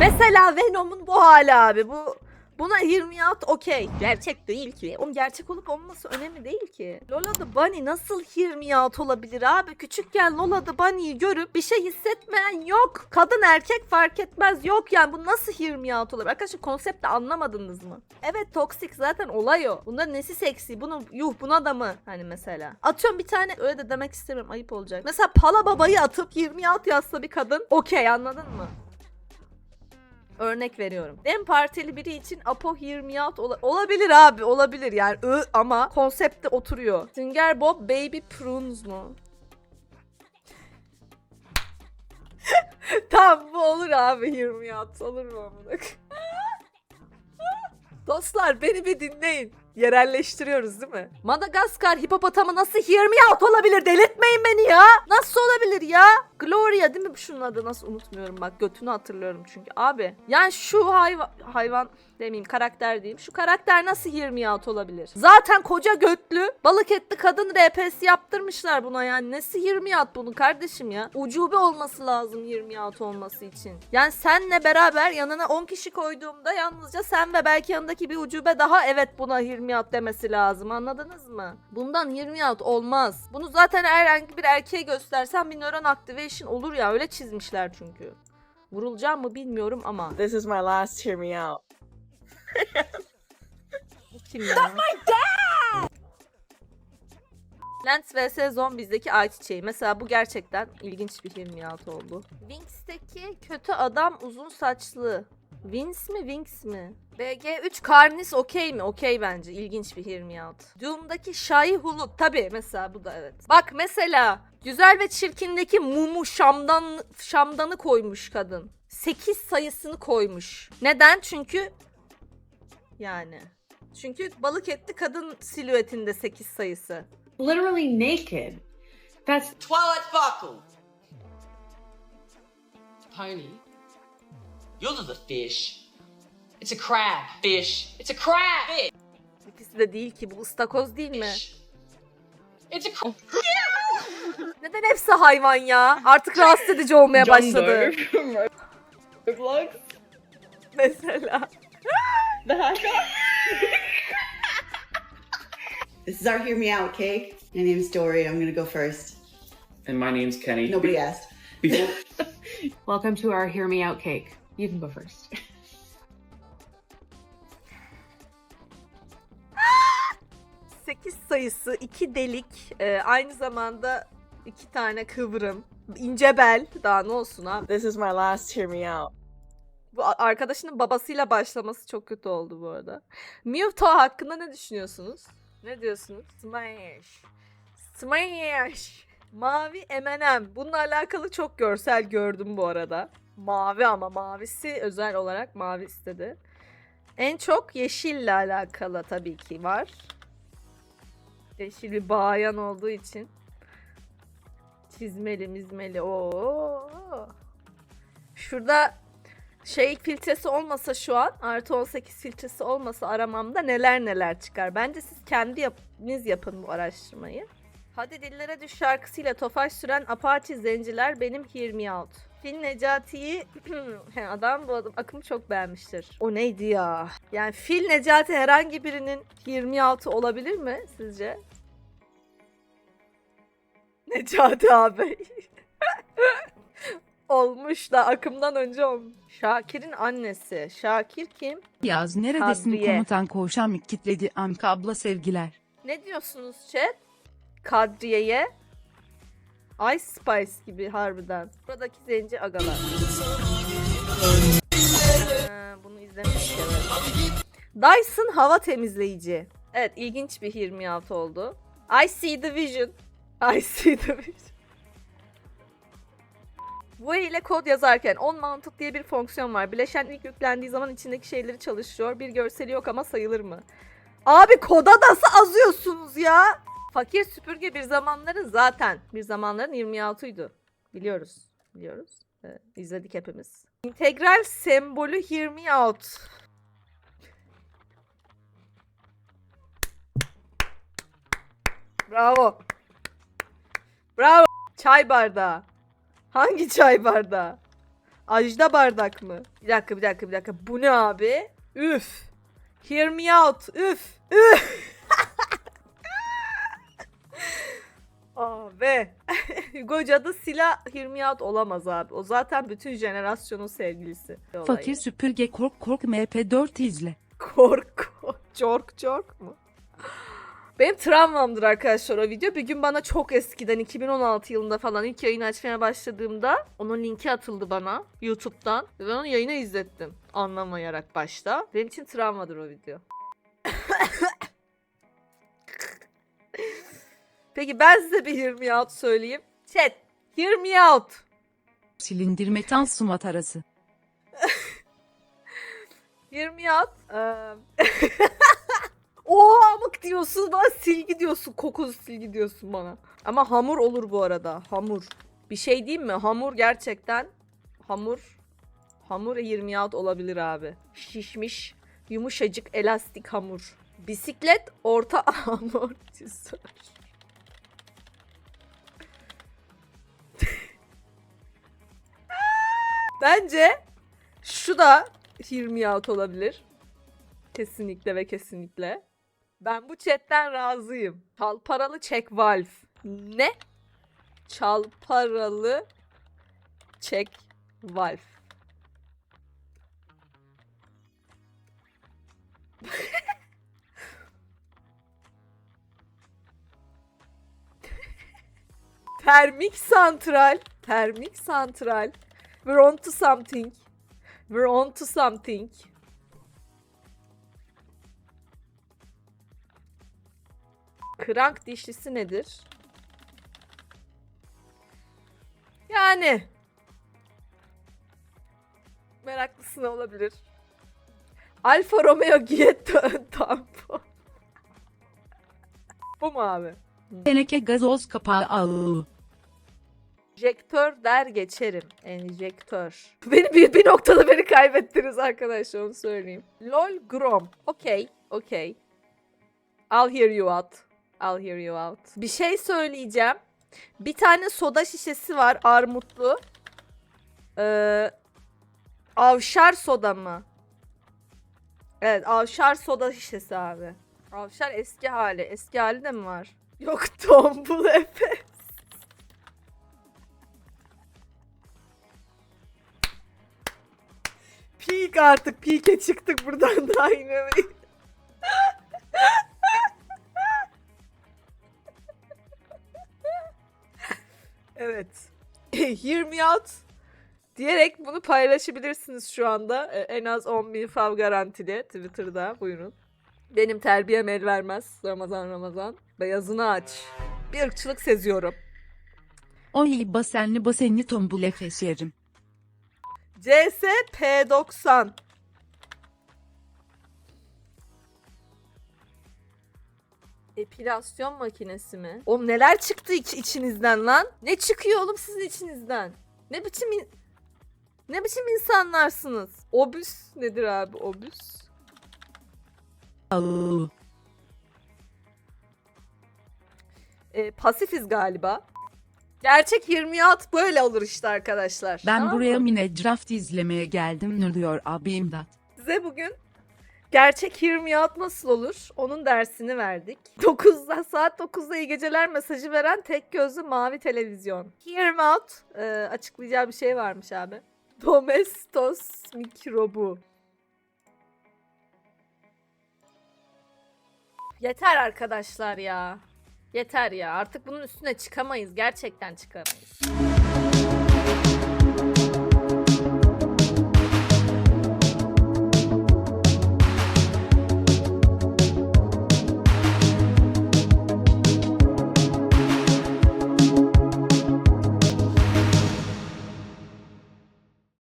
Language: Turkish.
Mesela Venom'un bu hali abi. Bu Buna 26 okey. Gerçek değil ki. Onun gerçek olup olmaması önemli değil ki. Lola the Bunny nasıl 26 olabilir abi? Küçükken Lola the Bunny'yi görüp bir şey hissetmeyen yok. Kadın erkek fark etmez yok yani. Bu nasıl 26 olabilir? Arkadaşlar konsepti anlamadınız mı? Evet toksik zaten olay o. Bunların nesi seksi? Bunu yuh buna da mı? Hani mesela. Atıyorum bir tane öyle de demek istemiyorum ayıp olacak. Mesela Pala Baba'yı atıp 26 yazsa bir kadın okey anladın mı? Örnek veriyorum. Dem partili biri için Apo 26 ola- olabilir abi olabilir yani ı ama konsepte oturuyor. Sünger Bob Baby Prunes mu? tamam bu olur abi 26 olur mu amına? Dostlar beni bir dinleyin. Yerelleştiriyoruz değil mi? Madagaskar hipopotamı nasıl 26 olabilir? Delirtmeyin beni ya. Nasıl olabilir ya? Gloria değil mi şunun adı? Nasıl unutmuyorum bak götünü hatırlıyorum çünkü. Abi yani şu hayvan hayvan demeyeyim karakter diyeyim. Şu karakter nasıl 26 olabilir? Zaten koca götlü balık etli kadın RPS yaptırmışlar buna yani. Nesi 26 bunun kardeşim ya? Ucube olması lazım 26 olması için. Yani senle beraber yanına 10 kişi koyduğumda yalnızca sen ve belki yanındaki bir ucube daha evet buna 26 demesi lazım. Anladınız mı? Bundan 26 olmaz. Bunu zaten herhangi bir erkeğe göstersen bir nöron activation olur ya. Öyle çizmişler çünkü. Vurulacağım mı bilmiyorum ama. This is my last hear me out. Kim ya? That's my dad! Plants vs Zombies'deki ayçiçeği. Mesela bu gerçekten ilginç bir 26 oldu. Wings'teki kötü adam uzun saçlı. Vince mi Wings mi? BG3 Karnis okey mi? Okey bence. İlginç bir 26. Doom'daki Şahi Hulut. Tabi mesela bu da evet. Bak mesela Güzel ve Çirkin'deki Mumu Şam'dan Şam'danı koymuş kadın. 8 sayısını koymuş. Neden? Çünkü yani. Çünkü balık etli kadın silüetinde 8 sayısı. literally naked. That's Twilight Sparkle. Pony. You're the fish. It's a crab. Fish. It's a crab. Fish. İkisi de değil ki bu ıstakoz değil mi? It's a crab. Neden hepsi hayvan ya? Artık rahatsız edici olmaya başladı. Roblox. Mesela. This is our hear me out cake. My name's Dory. I'm gonna go first. And my name's Kenny. Nobody asked. Before, welcome to our hear me out cake. You can go first. Sekiz sayısı, iki delik, e, aynı zamanda iki tane kıvrım, ince bel. Daha ne olsun abi? This is my last hear me out. Bu arkadaşının babasıyla başlaması çok kötü oldu bu arada. Mewtwo hakkında ne düşünüyorsunuz? Ne diyorsunuz? Smash. Smash. Mavi M&M. Bununla alakalı çok görsel gördüm bu arada. Mavi ama mavisi özel olarak mavi istedi. En çok yeşille alakalı tabii ki var. Yeşil bir bayan olduğu için. Çizmeli mizmeli. Oo. Şurada şey filtresi olmasa şu an artı 18 filtresi olmasa aramamda neler neler çıkar. Bence siz kendi yapınız yapın bu araştırmayı. Hadi dillere düş şarkısıyla tofaş süren Apache zenciler benim Hear Me Out. Fil Necati'yi adam bu adam akımı çok beğenmiştir. O neydi ya? Yani Fil Necati herhangi birinin Hear Me Out'u olabilir mi sizce? Necati abi. Olmuş da akımdan önce olmuş. Şakir'in annesi. Şakir kim? Yaz neredesin Kadriye. komutan koğuşan kitledi Amka abla sevgiler. Ne diyorsunuz chat? Kadriye'ye. Ice Spice gibi harbiden. Buradaki zenci agalar. Ha, bunu izlemiştik evet. Dyson hava temizleyici. Evet ilginç bir 26 oldu. I see the vision. I see vision. Bu ile kod yazarken on mantık diye bir fonksiyon var. Bileşen ilk yüklendiği zaman içindeki şeyleri çalışıyor. Bir görseli yok ama sayılır mı? Abi koda nasıl azıyorsunuz ya? Fakir süpürge bir zamanların zaten bir zamanların 26'ydı. Biliyoruz. Biliyoruz. Evet, izledik hepimiz. İntegral sembolü hear me out. Bravo. Bravo. Çay bardağı. Hangi çay bardağı? Ajda bardak mı? Bir dakika bir dakika bir dakika. Bu ne abi? Üf. Hear me out. Üf. Üf. Abi. Hugo Cadı silah Hear me out olamaz abi. O zaten bütün jenerasyonun sevgilisi. Olayı. Fakir süpürge kork kork MP4 izle. Kork. Cork cork mu? Benim travmamdır arkadaşlar o video. Bir gün bana çok eskiden 2016 yılında falan ilk yayını açmaya başladığımda onun linki atıldı bana YouTube'dan. Ve ben onu yayına izlettim. Anlamayarak başta. Benim için travmadır o video. Peki ben size bir hear me out söyleyeyim. Chat, hear me out. Silindir metal su matarası. Hear me out. Eee, Oha amık diyorsun bana silgi diyorsun. Kokulu silgi diyorsun bana. Ama hamur olur bu arada. Hamur. Bir şey diyeyim mi? Hamur gerçekten hamur. Hamur 20 out olabilir abi. Şişmiş, yumuşacık, elastik hamur. Bisiklet orta amortisör. Bence şu da hear me out olabilir. Kesinlikle ve kesinlikle. Ben bu chatten razıyım. Çalparalı check valve. Ne? Çalparalı check valve. Termik santral. Termik santral. We're on to something. We're on to something. Krank dişlisi nedir? Yani meraklısına olabilir. Alfa Romeo Gietto tampon. Bu mu abi? Teneke gazoz kapağı ağı. Enjektör der geçerim. Enjektör. Beni bir, bir noktada beni kaybettiniz arkadaşlar onu söyleyeyim. LOL Grom. Okey. Okey. I'll hear you out. I'll hear you out. Bir şey söyleyeceğim. Bir tane soda şişesi var armutlu. Ee, avşar soda mı? Evet avşar soda şişesi abi. Avşar eski hali. Eski hali de mi var? Yok tombul Efe. Peak artık. Peak'e çıktık buradan daha inemeyiz. hear me out diyerek bunu paylaşabilirsiniz şu anda. E, en az 10 bin fav garantili Twitter'da buyurun. Benim terbiyem el vermez Ramazan Ramazan. Beyazını aç. Bir ırkçılık seziyorum. Oy basenli basenli tombul efes efeşerim. CSP90 Epilasyon makinesi mi? Oğlum neler çıktı iç- içinizden lan? Ne çıkıyor oğlum sizin içinizden? Ne biçim ne biçim insanlarsınız? Obüs nedir abi obüs? Ee, pasifiz galiba. Gerçek 26 böyle olur işte arkadaşlar. Ben Tamam buraya mı? mine draft izlemeye geldim ne diyor abi imdat. Size bugün gerçek Out nasıl olur? Onun dersini verdik. 9'da saat 9'da iyi geceler mesajı veren tek gözlü mavi televizyon. Out e, açıklayacağı bir şey varmış abi. Domestos mikrobu. Yeter arkadaşlar ya. Yeter ya. Artık bunun üstüne çıkamayız. Gerçekten çıkamayız.